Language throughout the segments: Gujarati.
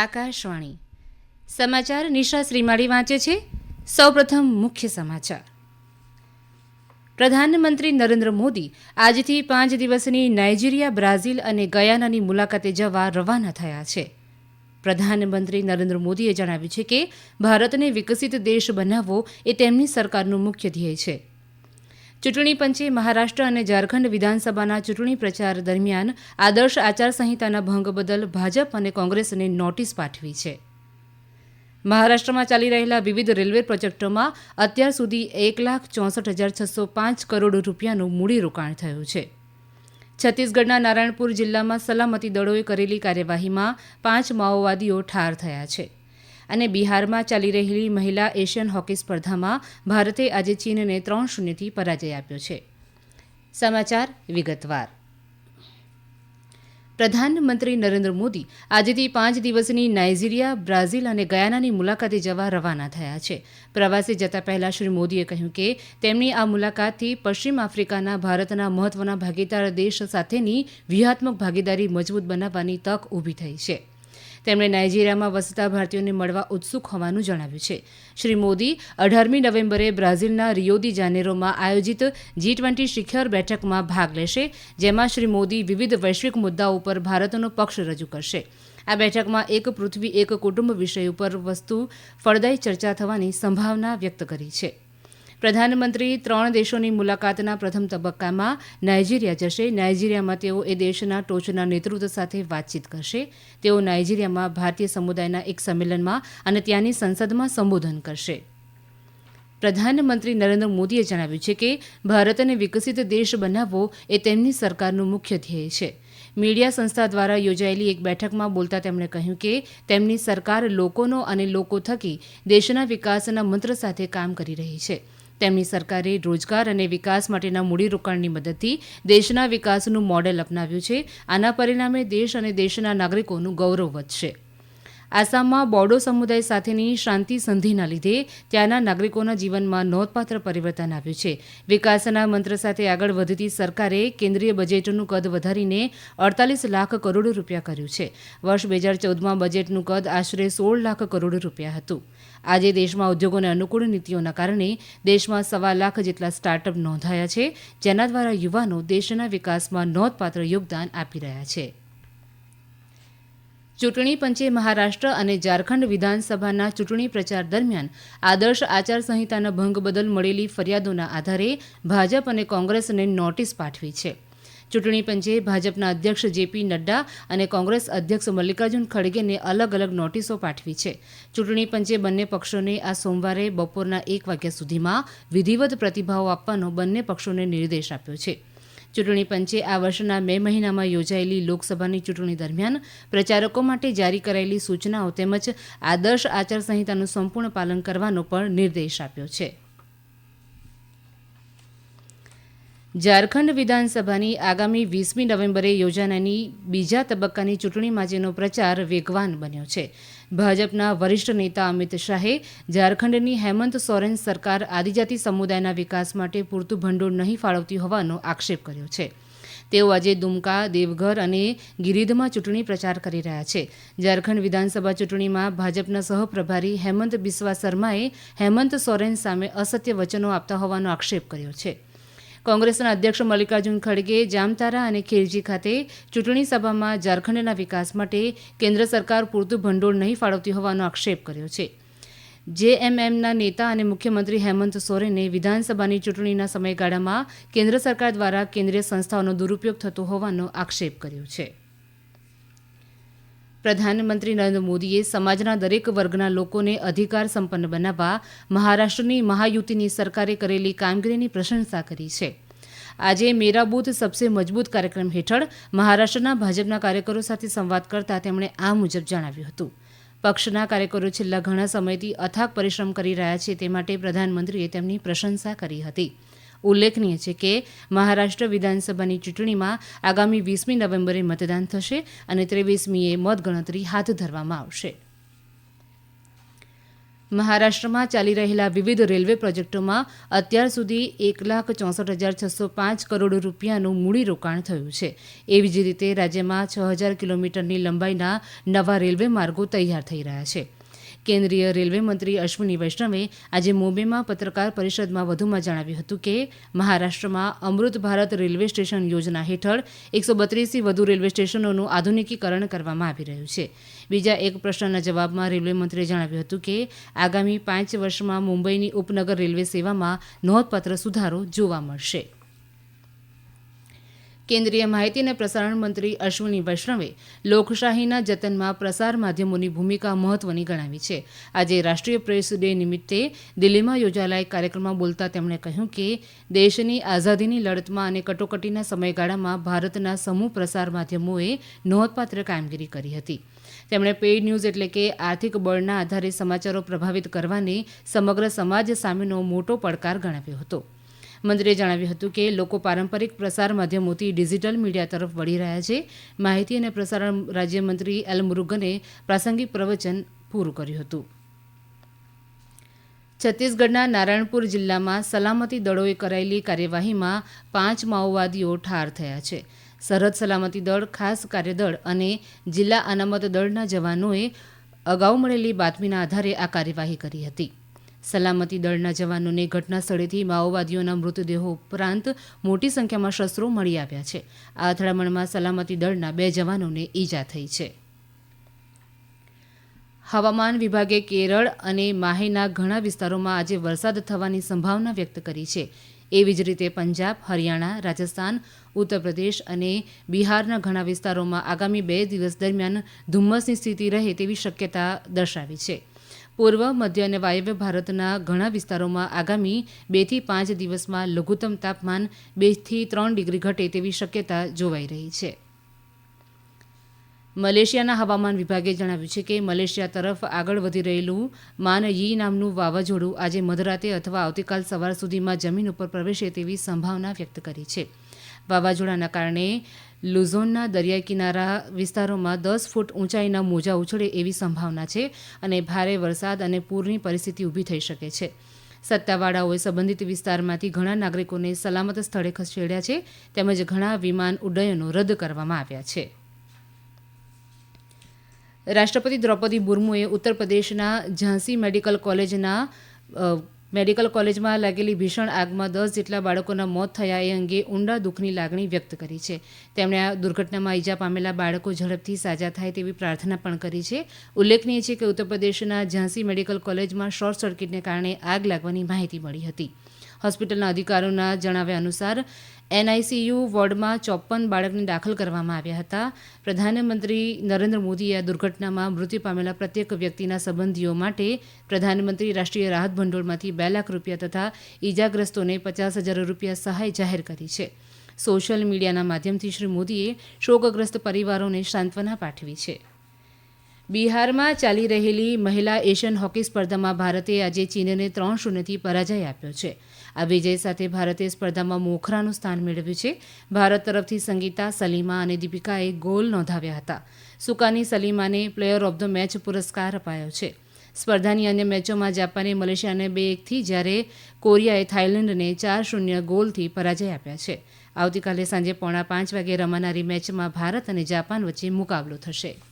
આકાશવાણી. સમાચાર નિશા શ્રીમાળી વાંચે છે. સૌપ્રથમ મુખ્ય સમાચાર. પ્રધાનમંત્રી નરેન્દ્ર મોદી આજથી પાંચ દિવસની નાઇજીરિયા, બ્રાઝિલ અને ગયાનાની મુલાકાતે જવા રવાના થયા છે. પ્રધાનમંત્રી નરેન્દ્ર મોદીએ જણાવ્યું છે કે, ભારતને વિકસિત દેશ બનાવવો એ તેમની સરકારનું મુખ્ય ધ્યેય છે. ચૂંટણી પંચે મહારાષ્ટ્ર અને ઝારખંડ વિધાનસભાના ચૂંટણી પ્રચાર દરમિયાન આદર્શ આચારસંહિતાના ભંગ બદલ ભાજપ અને કોંગ્રેસને નોટિસ પાઠવી છે. મહારાષ્ટ્રમાં ચાલી રહેલા વિવિધ રેલવે પ્રોજેક્ટોમાં અત્યાર સુધી એક લાખ ચોસઠ હજાર છસો પાંચ કરોડ રૂપિયાનું મૂડીરોકાણ થયું છે. છત્તીસગઢના નારાયણપુર જિલ્લામાં સલામતી દળોએ કરેલી કાર્યવાહીમાં પાંચ માઓવાદીઓ ઠાર થયા છે. અને બિહારમાં ચાલી રહેલી મહિલા એશિયન હોકી સ્પર્ધામાં ભારતે આજે ચીનને ત્રણ શૂન્યથી પરાજય આપ્યો છે. સમાચાર વિગતવાર. પ્રધાનમંત્રી નરેન્દ્ર મોદી આજથી પાંચ દિવસની નાઇજીરિયા, બ્રાઝિલ અને ગયાનાની મુલાકાતે જવા રવાના થયા છે. પ્રવાસે જતા પહેલા શ્રી મોદીએ કહ્યું કે, તેમની આ મુલાકાતથી પશ્ચિમ આફ્રિકાના ભારતના મહત્વના ભાગીદાર દેશ સાથેની વ્યૂહાત્મક ભાગીદારી મજબૂત બનાવવાની તક ઊભી થઈ છે. તેમણે નાઇજીરિયામાં વસતા ભારતીયોને મળવા ઉત્સુક હોવાનું જણાવ્યું છે. શ્રી મોદી અઢારમી નવેમ્બરે બ્રાઝિલના રિયોદી જાનેરોમાં આયોજિત જી ટ્વેન્ટી શિખર બેઠકમાં ભાગ લેશે, જેમાં શ્રી મોદી વિવિધ વૈશ્વિક મુદ્દાઓ ઉપર ભારતનો પક્ષ રજૂ કરશે. આ બેઠકમાં એક પૃથ્વી એક કુટુંબ વિષય ઉપર વસ્તુ ફળદાયી ચર્ચા થવાની સંભાવના વ્યક્ત કરી છે. પ્રધાનમંત્રી ત્રણ દેશોની મુલાકાતના પ્રથમ તબક્કામાં નાઇજીરિયા જશે. નાઇજીરિયામાં તેઓ એ દેશના ટોચના નેતૃત્વ સાથે વાતચીત કરશે. તેઓ નાઇજીરિયામાં ભારતીય સમુદાયના એક સંમેલનમાં અને ત્યાંની સંસદમાં સંબોધન કરશે. પ્રધાનમંત્રી નરેન્દ્ર મોદીએ જણાવ્યું છે કે ભારતને વિકસિત દેશ બનાવવો એ તેમની સરકારનું મુખ્ય ધ્યેય છે. મીડિયા સંસ્થા દ્વારા યોજાયેલી એક બેઠકમાં બોલતા તેમણે કહ્યું કે તેમની સરકાર લોકોનો અને લોકો થકી દેશના વિકાસના મંત્ર સાથે કામ કરી રહી છે. તેમની સરકારે રોજગાર અને વિકાસ માટેના મૂડીરોકાણની મદદથી દેશના વિકાસનું મોડેલ અપનાવ્યું છે. આના પરિણામે દેશ અને દેશના નાગરિકોનું ગૌરવ વધશે. આસામમાં બોડો સમુદાય સાથેની શાંતિ સંધિના લીધે ત્યાંના નાગરિકોના જીવનમાં નોંધપાત્ર પરિવર્તન આવ્યું છે. વિકાસના મંત્ર સાથે આગળ વધતી સરકારે કેન્દ્રીય બજેટનું કદ વધારીને અડતાલીસ લાખ કરોડ રૂપિયા કર્યું છે. વર્ષ બે હજાર ચૌદમાં બજેટનું કદ આશરે સોળ લાખ કરોડ રૂપિયા હતું. આજે દેશમાં ઉદ્યોગોને અનુકૂળ નીતિઓના કારણે દેશમાં સવા લાખ જેટલા સ્ટાર્ટઅપ નોંધાયા છે, જેના દ્વારા યુવાનો દેશના વિકાસમાં નોંધપાત્ર યોગદાન આપી રહ્યા છે. ચૂંટણી પંચે મહારાષ્ટ્ર અને ઝારખંડ વિધાનસભાના ચૂંટણી પ્રચાર દરમિયાન આદર્શ આચારસંહિતાના ભંગ બદલ મળેલી ફરિયાદોના આધારે ભાજપ અને કોંગ્રેસને નોટિસ પાઠવી છે. ચૂંટણી પંચે ભાજપના અધ્યક્ષ જેપી નડ્ડા અને કોંગ્રેસ અધ્યક્ષ મલ્લિકાર્જુન ખડગેને અલગ અલગ નોટિસો પાઠવી છે. ચૂંટણી પંચે બંને પક્ષોને આ સોમવારે બપોરના એક વાગ્યા સુધીમાં વિધિવત પ્રતિભાવો આપવાનો બંને પક્ષોને નિર્દેશ આપ્યો છે. ચૂંટણી પંચે આ વર્ષના મે મહિનામાં યોજાયેલી લોકસભાની ચૂંટણી દરમિયાન પ્રચારકો માટે જારી કરાયેલી સૂચનાઓ તેમજ આદર્શ આચારસંહિતાનું સંપૂર્ણ પાલન કરવાનો પણ નિર્દેશ આપ્યો છે. ઝારખંડ વિધાનસભાની આગામી વીસમી નવેમ્બરે યોજાનારી બીજા તબક્કાની ચૂંટણી માટેનો પ્રચાર વેગવાન બન્યો છે. ભાજપના વરિષ્ઠ નેતા અમિત શાહે ઝારખંડની હેમંત સોરેન સરકાર આદિજાતિ સમુદાયના વિકાસ માટે પૂરતું ભંડોળ નહીં ફાળવતી હોવાનો આક્ષેપ કર્યો છે. તેઓ આજે દુમકા, દેવઘર અને ગિરિધમાં ચૂંટણી પ્રચાર કરી રહ્યા છે. ઝારખંડ વિધાનસભા ચૂંટણીમાં ભાજપના સહપ્રભારી હેમંત બિસ્વા શર્માએ હેમંત સોરેન સામે અસત્ય વચનો આપતા હોવાનો આક્ષેપ કર્યો છે. કોંગ્રેસના અધ્યક્ષ મલ્લિકાર્જુન ખડગે, જામતારા અને ખેરજી ખાતે ચૂંટણી સભામાં ઝારખંડના વિકાસ માટે કેન્દ્ર સરકાર પૂરતું ભંડોળ નહીં ફાળવતી હોવાનો આક્ષેપ કર્યો છે. જેએમએમના નેતા અને મુખ્યમંત્રી હેમંત સોરેને વિધાનસભાની ચૂંટણીના સમયગાળામાં કેન્દ્ર સરકાર દ્વારા કેન્દ્રીય સંસ્થાઓનો દુરુપયોગ થતો હોવાનો આક્ષેપ કર્યો છે. પ્રધાનમંત્રી નરેન્દ્ર મોદીએ સમાજના દરેક વર્ગના લોકોને અધિકાર સંપન્ન બનાવવા, મહારાષ્ટ્રની મહાયુતિની સરકારે કરેલી કામગીરીની પ્રશંસા કરી છે. આજે મેરા બૂથ સબસે મજબૂત કાર્યક્રમ હેઠળ મહારાષ્ટ્રના ભાજપના કાર્યકરો સાથે સંવાદ કરતા તેમણે આ મુજબ જણાવ્યું હતું. પક્ષના કાર્યકરો છેલ્લા ઘણા સમયથી અથાગ પરિશ્રમ કરી રહ્યા છે તે માટે પ્રધાનમંત્રીએ તેમની પ્રશંસા કરી હતી. ઉલ્લેખનીય છે કે મહારાષ્ટ્ર વિધાનસભાની ચૂંટણીમાં આગામી વીસમી નવેમ્બરે મતદાન થશે અને ત્રેવીસમીએ મતગણતરી હાથ ધરવામાં આવશે. મહારાષ્ટ્રમાં ચાલી રહેલા વિવિધ રેલવે પ્રોજેક્ટોમાં અત્યાર સુધી એક લાખ ચોસઠ હજાર છસો પાંચ કરોડ રૂપિયાનું મૂડીરોકાણ થયું છે. એવી જ રીતે રાજ્યમાં છ હજાર કિલોમીટરની લંબાઈના નવા રેલવે માર્ગો તૈયાર થઈ રહ્યા છે. કેન્દ્રીય રેલવે મંત્રી અશ્વિની વૈષ્ણવે આજે મુંબઈમાં પત્રકાર પરિષદમાં વધુમાં જણાવ્યું હતું કે મહારાષ્ટ્રમાં અમૃત ભારત રેલવે સ્ટેશન યોજના હેઠળ એકસો બત્રીસથી વધુ રેલવે સ્ટેશનોનું આધુનિકીકરણ કરવામાં આવી રહ્યું છે. બીજા એક પ્રશ્નના જવાબમાં રેલવે મંત્રીએ જણાવ્યું હતું કે આગામી પાંચ વર્ષમાં મુંબઈની ઉપનગર રેલવે સેવામાં નોંધપાત્ર સુધારો જોવા મળશે. કેન્દ્રીય માહિતી અને પ્રસારણ મંત્રી અશ્વિની વૈષ્ણવે લોકશાહીના જતનમાં પ્રસાર માધ્યમોની ભૂમિકા મહત્વની ગણાવી છે. આજે રાષ્ટ્રીય પ્રેસ ડે નિમિત્તે દિલ્હીમાં યોજાયેલા એક કાર્યક્રમમાં બોલતા તેમણે કહ્યું કે દેશની આઝાદીની લડતમાં અને કટોકટીના સમયગાળામાં ભારતના સમૂહ પ્રસાર માધ્યમોએ નોંધપાત્ર કામગીરી કરી હતી. તેમણે પેઇડ ન્યૂઝ એટલે કે આર્થિક બળના આધારે સમાચારો પ્રભાવિત કરવાને સમગ્ર સમાજ સામેનો મોટો પડકાર ગણાવ્યો હતો. મંત્રીએ જણાવ્યું હતું કે લોકો પારંપરિક પ્રસાર માધ્યમોથી ડિજિટલ મીડિયા તરફ વળી રહ્યા છે. માહિતી અને પ્રસારણ રાજ્યમંત્રી એલ મુરુગને પ્રાસંગિક પ્રવચન પૂરું કર્યું હતું. છત્તીસગઢના નારાયણપુર જિલ્લામાં સલામતી દળોએ કરાયેલી કાર્યવાહીમાં પાંચ માઓવાદીઓ ઠાર થયા છે. સરહદ સલામતી દળ, ખાસ કાર્યદળ અને જિલ્લા અનામત દળના જવાનોએ અગાઉ મળેલી બાતમીના આધારે આ કાર્યવાહી કરી હતી. સલામતી દળના જવાનોને ઘટના સ્થળેથી માઓવાદીઓના મૃતદેહો ઉપરાંત મોટી સંખ્યામાં શસ્ત્રો મળી આવ્યા છે. આ અથડામણમાં સલામતી દળના બે જવાનોને ઈજા થઈ છે. હવામાન વિભાગે કેરળ અને માહેના ઘણા વિસ્તારોમાં આજે વરસાદ થવાની સંભાવના વ્યક્ત કરી છે. એવી જ રીતે પંજાબ, હરિયાણા, રાજસ્થાન, ઉત્તરપ્રદેશ અને બિહારના ઘણા વિસ્તારોમાં આગામી બે દિવસ દરમિયાન ધુમ્મસની સ્થિતિ રહે તેવી શક્યતા દર્શાવી છે. પૂર્વ, મધ્ય અને વાયવ્ય ભારતના ઘણા વિસ્તારોમાં આગામી બેથી પાંચ દિવસમાં લઘુત્તમ તાપમાન બેથી ત્રણ ડિગ્રી ઘટે તેવી શક્યતા જોવાઈ રહી છે. મલેશિયાના હવામાન વિભાગે જણાવ્યું છે કે મલેશિયા તરફ આગળ વધી રહેલું માન યી નામનું વાવાઝોડું આજે મધરાતે અથવા આવતીકાલ સવાર સુધીમાં જમીન ઉપર પ્રવેશે તેવી સંભાવના વ્યક્ત કરી છે. વાવાઝોડાના કારણે લુઝોનના દરિયાઈ કિનારા વિસ્તારોમાં દસ ફૂટ ઊંચાઈના મોજા ઉછળે એવી સંભાવના છે અને ભારે વરસાદ અને પૂરની પરિસ્થિતિ ઊભી થઈ શકે છે. સત્તાવાળાઓએ સંબંધિત વિસ્તારમાંથી ઘણા નાગરિકોને સલામત સ્થળે ખસેડ્યા છે તેમજ ઘણા વિમાન ઉડ્ડયનો રદ કરવામાં આવ્યા છે. રાષ્ટ્રપતિ દ્રૌપદી મુર્મુએ ઉત્તર પ્રદેશના ઝાંસી મેડિકલ કોલેજના મેડિકલ કોલેજમાં લાગેલી ભીષણ આગમાં દસ જેટલા બાળકોના મોત થયા એ અંગે ઊંડા દુઃખની લાગણી વ્યક્ત કરી છે. તેમણે આ દુર્ઘટનામાં ઈજા પામેલા બાળકો ઝડપથી સાજા થાય તેવી પ્રાર્થના પણ કરી છે. ઉલ્લેખનીય છે કે ઉત્તર પ્રદેશના ઝાંસી મેડિકલ કોલેજમાં શોર્ટ સર્કિટને કારણે આગ લાગવાની માહિતી મળી હતી. હોસ્પિટલના અધિકારીઓના જણાવ્યા અનુસાર, એનઆઈસીયુ વોર્ડમાં ચોપ્પન બાળકને દાખલ કરવામાં આવ્યા હતા. પ્રધાનમંત્રી નરેન્દ્ર મોદીએ આ દુર્ઘટનામાં મૃત્યુ પામેલા પ્રત્યેક વ્યક્તિના સંબંધીઓ માટે પ્રધાનમંત્રી રાષ્ટ્રીય રાહત ભંડોળમાંથી બે લાખ રૂપિયા તથા ઈજાગ્રસ્તોને પચાસ હજાર રૂપિયા સહાય જાહેર કરી છે. સોશિયલ મીડિયાના માધ્યમથી શ્રી મોદીએ શોકગ્રસ્ત પરિવારોને સાંત્વના પાઠવી છે. બિહારમાં ચાલી રહેલી મહિલા એશિયન હોકી સ્પર્ધામાં ભારતે આજે ચીનને ત્રણ શૂન્યથી પરાજય આપ્યો છે. આ વિજય સાથે ભારતે સ્પર્ધામાં મોખરાનું સ્થાન મેળવ્યું છે. ભારત તરફથી સંગીતા, સલીમા અને દીપિકાએ ગોલ નોંધાવ્યા હતા. સુકાની સલીમાને પ્લેયર ઓફ ધ મેચ પુરસ્કાર અપાયો છે. સ્પર્ધાની અન્ય મેચોમાં જાપાને મલેશિયાને બે એકથી જ્યારે કોરિયાએ થાઇલેન્ડને ચાર શૂન્ય ગોલથી પરાજય આપ્યા છે. આવતીકાલે સાંજે પોણા પાંચ વાગે રમાનારી મેચમાં ભારત અને જાપાન વચ્ચે મુકાબલો થશે.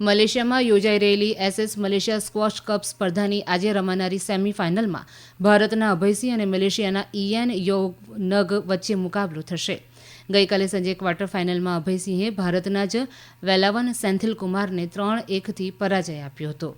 મલેશિયામાં યોજાઈ રહેલી એસએસ મલેશિયા સ્ક્વોશ કપ સ્પર્ધાની આજે રમાનારી સેમીફાઇનલમાં ભારતના અભયસિંહ અને મલેશિયાના ઇયાન યોગ નગ વચ્ચે મુકાબલો થશે. ગઈકાલે સાંજે ક્વાર્ટર ફાઇનલમાં અભયસિંહે ભારતના જ વેલાવન સેન્થિલ કુમારને ત્રણ એકથી પરાજય આપ્યો હતો.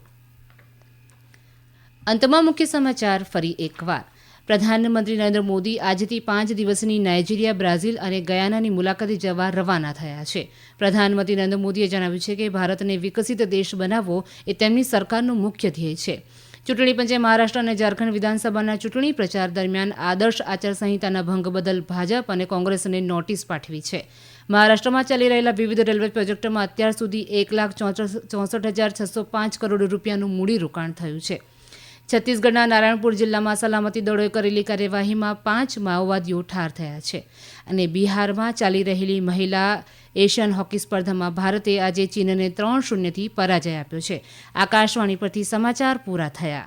અંતમાં મુખ્ય સમાચાર ફરી એકવાર. પ્રધાનમંત્રી નરેન્દ્ર મોદી આજથી પાંચ દિવસની નાઇજીરિયા, બ્રાઝિલ અને ગયાનાની મુલાકાતે જવા રવાના થયા છે. પ્રધાનમંત્રી નરેન્દ્ર મોદીએ જણાવ્યું છે કે ભારતને વિકસિત દેશ બનાવવો એ તેમની સરકારનું મુખ્ય ધ્યેય છે. ચૂંટણી પંચે મહારાષ્ટ્ર અને ઝારખંડ વિધાનસભાના ચૂંટણી પ્રચાર દરમિયાન આદર્શ આચારસંહિતાના ભંગ બદલ ભાજપ અને કોંગ્રેસને નોટિસ પાઠવી છે. મહારાષ્ટ્રમાં ચાલી રહેલા વિવિધ રેલવે પ્રોજેક્ટોમાં અત્યાર સુધી એક લાખ ચોસઠ હજાર છસો પાંચ કરોડ રૂપિયાનું મૂડીરોકાણ થયું છે. છત્તીસગઢના નારાયણપુર જિલ્લામાં સલામતી દળોએ કરેલી કાર્યવાહીમાં પાંચ માઓવાદીઓ ઠાર થયા છે અને બિહારમાં ચાલી રહેલી મહિલા એશિયન હોકી સ્પર્ધામાં ભારતે આજે ચીનને ત્રણ શૂન્યથી પરાજય આપ્યો છે. આકાશવાણી પરથી સમાચાર પૂરા થયા.